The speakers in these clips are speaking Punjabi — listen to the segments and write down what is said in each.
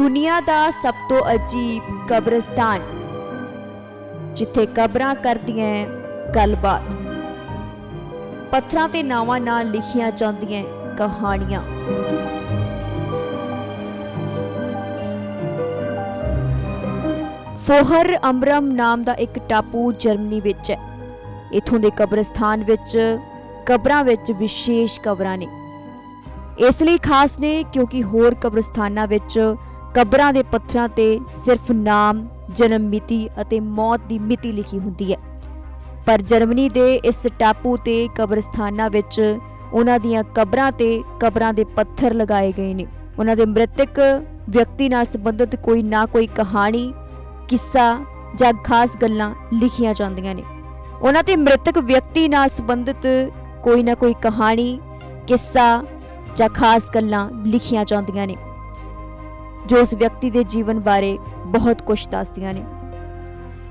ਦੁਨੀਆ ਦਾ ਸਭ ਤੋਂ ਅਜੀਬ ਕਬਰਸਤਾਨ, ਜਿੱਥੇ ਕਬਰਾਂ ਕਰਦੀਆਂ ਗੱਲਬਾਤ। ਪੱਥਰਾਂ ਤੇ ਨਾਵਾਂ ਨਾਲ ਲਿਖੀਆਂ ਜਾਂਦੀਆਂ ਕਹਾਣੀਆਂ। ਫੋਹਰ ਅਮਰਮ ਨਾਮ ਦਾ ਇੱਕ ਟਾਪੂ ਜਰਮਨੀ ਵਿੱਚ ਹੈ ਇਥੋਂ ਦੇ ਕਬਰਸਤਾਨ ਵਿੱਚ, ਕਬਰਾਂ ਵਿੱਚ ਵਿਸ਼ੇਸ਼ ਕਬਰਾਂ ਨੇ। ਇਸ ਲਈ ਖਾਸ ਨੇ, ਕਿਉਂਕਿ ਹੋਰ ਕਬਰਸਤਾਨਾਂ ਵਿੱਚ ਕਬਰਾਂ ਦੇ ਪੱਥਰਾਂ ਤੇ ਸਿਰਫ ਨਾਮ, ਜਨਮ ਮਿਤੀ ਅਤੇ ਮੌਤ ਦੀ ਮਿਤੀ ਲਿਖੀ ਹੁੰਦੀ ਹੈ। ਪਰ ਜਰਮਨੀ ਦੇ ਇਸ ਟਾਪੂ ਤੇ ਕਬਰਸਥਾਨਾਂ ਵਿੱਚ ਉਹਨਾਂ ਦੀਆਂ ਕਬਰਾਂ ਤੇ ਕਬਰਾਂ ਦੇ ਪੱਥਰ ਲਗਾਏ ਗਏ ਨੇ। ਉਹਨਾਂ ਦੇ ਮ੍ਰਿਤਕ ਵਿਅਕਤੀ ਨਾਲ ਸੰਬੰਧਿਤ ਕੋਈ ਨਾ ਕੋਈ ਕਹਾਣੀ, ਕਿੱਸਾ ਜਾਂ ਖਾਸ ਗੱਲਾਂ ਲਿਖੀਆਂ ਜਾਂਦੀਆਂ ਨੇ। ਉਹਨਾਂ 'ਤੇ ਮ੍ਰਿਤਕ ਵਿਅਕਤੀ ਨਾਲ ਸੰਬੰਧਿਤ ਕੋਈ ਨਾ ਕੋਈ ਕਹਾਣੀ, ਕਿੱਸਾ ਜਾਂ ਖਾਸ ਗੱਲਾਂ ਲਿਖੀਆਂ ਜਾਂਦੀਆਂ ਨੇ। ਜੋ ਉਸ ਵਿਅਕਤੀ ਦੇ ਜੀਵਨ ਬਾਰੇ ਬਹੁਤ ਕੁਝ ਦੱਸਦੀਆਂ ਨੇ।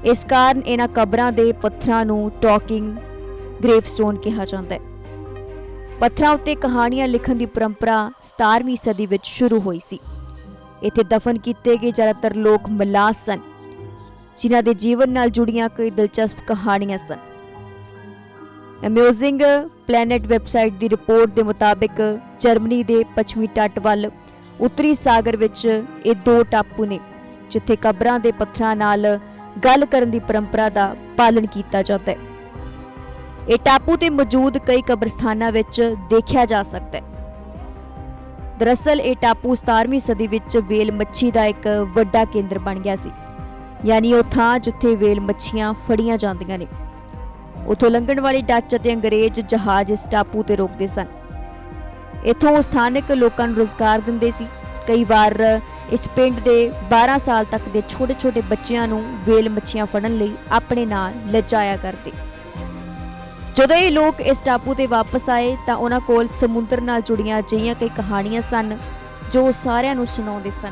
ਇਸ ਕਾਰਨ ਇਹਨਾਂ ਕਬਰਾਂ ਦੇ ਪੱਥਰਾਂ ਨੂੰ ਟਾਕਿੰਗ ਗ੍ਰੇਵਸਟੋਨ ਕਿਹਾ ਜਾਂਦਾ ਹੈ। ਪੱਥਰਾਂ ਉੱਤੇ ਕਹਾਣੀਆਂ ਲਿਖਣ ਦੀ ਪਰੰਪਰਾ 17ਵੀਂ ਸਦੀ ਵਿੱਚ ਸ਼ੁਰੂ ਹੋਈ ਸੀ। ਇੱਥੇ ਦਫਨ ਕੀਤੇ ਗਏ ਜ਼ਿਆਦਾਤਰ ਲੋਕ ਮਲਾਸ ਸਨ, ਜਿਨ੍ਹਾਂ ਦੇ ਜੀਵਨ ਨਾਲ ਜੁੜੀਆਂ ਕਈ ਦਿਲਚਸਪ ਕਹਾਣੀਆਂ ਸਨ। ਅਮੇਜ਼ਿੰਗ ਪਲੈਨਟ ਵੈਬਸਾਈਟ ਦੀ ਰਿਪੋਰਟ ਦੇ ਮੁਤਾਬਿਕ ਜਰਮਨੀ ਦੇ ਪੱਛਮੀ ਤੱਟ ਵੱਲ ਉੱਤਰੀ ਸਾਗਰ ਵਿੱਚ ਇਹ ਦੋ ਟਾਪੂ ਨੇ, ਜਿੱਥੇ ਕਬਰਾਂ ਦੇ ਪੱਥਰਾਂ ਨਾਲ ਗੱਲ ਕਰਨ ਦੀ ਪਰੰਪਰਾ ਦਾ ਪਾਲਣ ਕੀਤਾ ਜਾਂਦਾ ਹੈ। ਇਹ ਟਾਪੂ ਤੇ ਮੌਜੂਦ ਕਈ ਕਬਰਸਥਾਨਾਂ ਵਿੱਚ ਦੇਖਿਆ ਜਾ ਸਕਦਾ ਹੈ। ਦਰਅਸਲ, ਇਹ ਟਾਪੂ 17ਵੀਂ ਸਦੀ ਵਿੱਚ ਵੇਲ ਮੱਛੀ ਦਾ ਇੱਕ ਵੱਡਾ ਕੇਂਦਰ ਬਣ ਗਿਆ ਸੀ। ਯਾਨੀ ਉਹ ਥਾਂ ਜਿੱਥੇ ਵੇਲ ਮੱਛੀਆਂ ਫੜੀਆਂ ਜਾਂਦੀਆਂ ਨੇ। ਉਥੋਂ ਲੰਘਣ ਵਾਲੇ ਡੱਚ ਅਤੇ ਅੰਗਰੇਜ਼ ਜਹਾਜ਼ ਇਸ ਟਾਪੂ ਤੇ ਰੋਕਦੇ ਸਨ। ਇਥੋਂ ਉਹ ਸਥਾਨਕ ਲੋਕਾਂ ਨੂੰ ਰੋਜ਼ਗਾਰ ਦਿੰਦੇ ਸੀ। ਕਈ ਵਾਰ ਇਸ ਪਿੰਡ ਦੇ 12 ਸਾਲ ਤੱਕ ਦੇ ਛੋਟੇ-ਛੋਟੇ ਬੱਚਿਆਂ ਨੂੰ ਵੇਲ ਮੱਛੀਆਂ ਫੜਨ ਲਈ ਆਪਣੇ ਨਾਲ ਲਿਜਾਇਆ ਕਰਦੇ। ਜਦੋਂ ਇਹ ਲੋਕ ਇਸ ਟਾਪੂ ਤੇ ਵਾਪਸ ਆਏ ਤਾਂ ਉਹਨਾਂ ਕੋਲ ਸਮੁੰਦਰ ਨਾਲ ਜੁੜੀਆਂ ਅਜਿਹੀਆਂ ਕਈ ਕਹਾਣੀਆਂ ਸਨ, ਜੋ ਉਹ ਸਾਰਿਆਂ ਨੂੰ ਸੁਣਾਉਂਦੇ ਸਨ।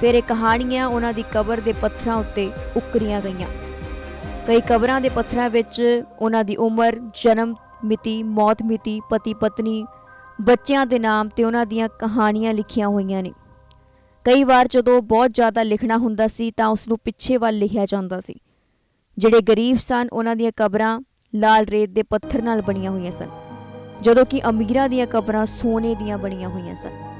ਫਿਰ ਇਹ ਕਹਾਣੀਆਂ ਉਹਨਾਂ ਦੀ ਕਬਰ ਦੇ ਪੱਥਰਾਂ ਉੱਤੇ ਉਕਰੀਆਂ ਗਈਆਂ। ਕਈ ਕਬਰਾਂ ਦੇ ਪੱਥਰਾਂ ਵਿੱਚ ਉਹਨਾਂ ਦੀ ਉਮਰ, ਜਨਮ ਮਿਤੀ, ਮੌਤ ਮਿਤੀ ਪਤੀ ਪਤਨੀ ਬੱਚਿਆਂ ਦੇ ਨਾਮ ਤੇ ਉਹਨਾਂ ਦੀਆਂ ਕਹਾਣੀਆਂ ਲਿਖੀਆਂ ਹੋਈਆਂ ਨੇ। ਕਈ ਵਾਰ ਜਦੋਂ ਬਹੁਤ ਜ਼ਿਆਦਾ ਲਿਖਣਾ ਹੁੰਦਾ ਸੀ ਤਾਂ ਉਸ ਨੂੰ ਪਿੱਛੇ ਵੱਲ ਲਿਖਿਆ ਜਾਂਦਾ ਸੀ। ਜਿਹੜੇ ਗਰੀਬ ਸਨ, ਉਹਨਾਂ ਦੀਆਂ ਕਬਰਾਂ ਲਾਲ ਰੇਤ ਦੇ ਪੱਥਰ ਨਾਲ ਬਣੀਆਂ ਹੋਈਆਂ ਸਨ, ਜਦੋਂ ਕਿ ਅਮੀਰਾਂ ਦੀਆਂ ਕਬਰਾਂ ਸੋਨੇ ਦੀਆਂ ਬਣੀਆਂ ਹੋਈਆਂ ਸਨ।